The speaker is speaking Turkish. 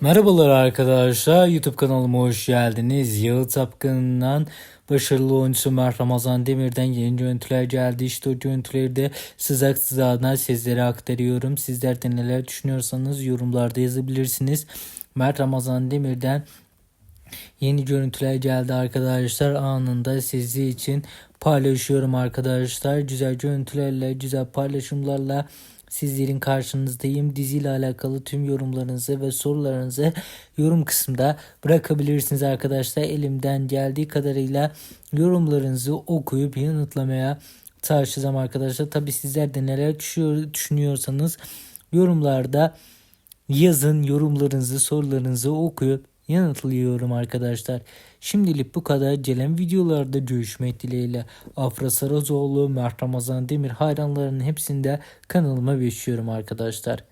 Merhabalar arkadaşlar YouTube kanalıma hoş geldiniz. Yağı Tapkın'dan başarılı oyuncusu Mert Ramazan Demir'den yeni görüntüler geldi. İşte o görüntüleri de sızak sızağına sizlere aktarıyorum. Sizler de neler düşünüyorsanız yorumlarda yazabilirsiniz. Mert Ramazan Demir'den yeni görüntüler geldi arkadaşlar. Anında sizi için paylaşıyorum arkadaşlar. Güzel görüntülerle, güzel paylaşımlarla sizlerin karşınızdayım. Diziyle alakalı tüm yorumlarınızı ve sorularınızı yorum kısmında bırakabilirsiniz arkadaşlar. Elimden geldiği kadarıyla yorumlarınızı okuyup yanıtlamaya çalışacağım arkadaşlar. Tabi sizler de neler düşüyor, düşünüyorsanız yorumlarda yazın yorumlarınızı, sorularınızı okuyup yanıtlıyorum arkadaşlar. Şimdilik bu kadar. Gelen videolarda görüşmek dileğiyle. Afra Sarazoğlu, Mert Ramazan Demir hayranlarının hepsinde kanalıma bekliyorum arkadaşlar.